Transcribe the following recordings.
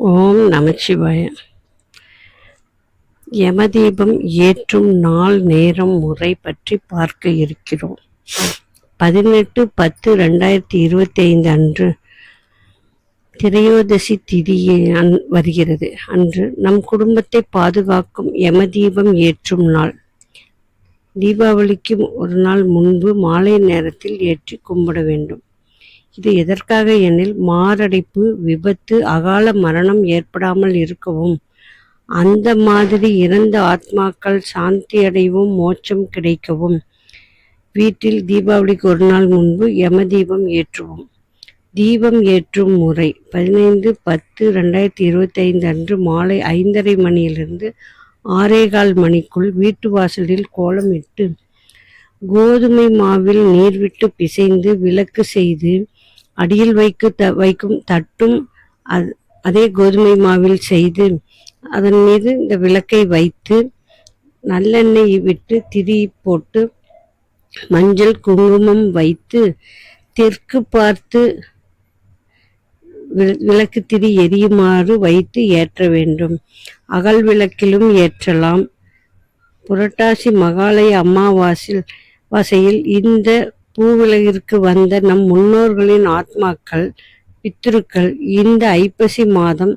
ஓம் நமச்சிவாய. யமதீபம் ஏற்றும் நாள் நேரம் முறை பற்றி பார்க்க இருக்கிறோம். பதினெட்டு பத்து ரெண்டாயிரத்தி இருபத்தி ஐந்து அன்று திரையோதசி திதியை அன்- வருகிறது. அன்று நம் குடும்பத்தை பாதுகாக்கும் யமதீபம் ஏற்றும் நாள். தீபாவளிக்கு ஒரு நாள் முன்பு மாலை நேரத்தில் ஏற்றி கும்பிட வேண்டும். இது எதற்காக எனில் மாரடைப்பு விபத்து அகால மரணம் ஏற்படாமல் இருக்கவும். அந்த மாதிரி இறந்த ஆத்மாக்கள் சாந்தி அடையவும் மோட்சம் கிடைக்கவும். வீட்டில் தீபாவளிக்கு ஒரு நாள் முன்பு யம தீபம் ஏற்றுவோம். தீபம் ஏற்றும் முறை பதினைந்து பத்து ரெண்டாயிரத்தி இருபத்தி ஐந்து அன்று மாலை ஐந்தரை மணியிலிருந்து ஆறேகால் மணிக்குள் வீட்டு வாசலில் கோலமிட்டு கோதுமை மாவில் நீர் விட்டு பிசைந்து விளக்கு செய்து அடியில் வைக்கு த வைக்கும் தட்டும் அது அதே கோதுமை மாவில் செய்து அதன் மீது இந்த விளக்கை வைத்து நல்லெண்ணெய் விட்டு திரி போட்டு மஞ்சள் குங்குமம் வைத்து தெற்கு பார்த்து விளக்கு திரி எரியுமாறு வைத்து ஏற்ற வேண்டும். அகல் விளக்கிலும் ஏற்றலாம். புரட்டாசி மகாலய அமாவாசில் வாசையில் இந்த பூவிலகிற்கு வந்த நம் முன்னோர்களின் ஆத்மாக்கள் பித்ருக்கள் இந்த ஐப்பசி மாதம்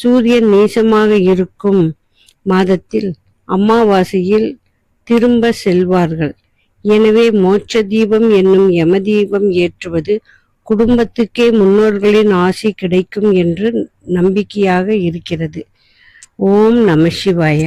சூரியன் நீசமாக இருக்கும் மாதத்தில் அமாவாசையில் திரும்ப செல்வார்கள். எனவே மோட்ச தீபம் என்னும் யம தீபம் ஏற்றுவது குடும்பத்துக்கே முன்னோர்களின் ஆசி கிடைக்கும் என்று நம்பிக்கையாக இருக்கிறது. ஓம் நம சிவாய.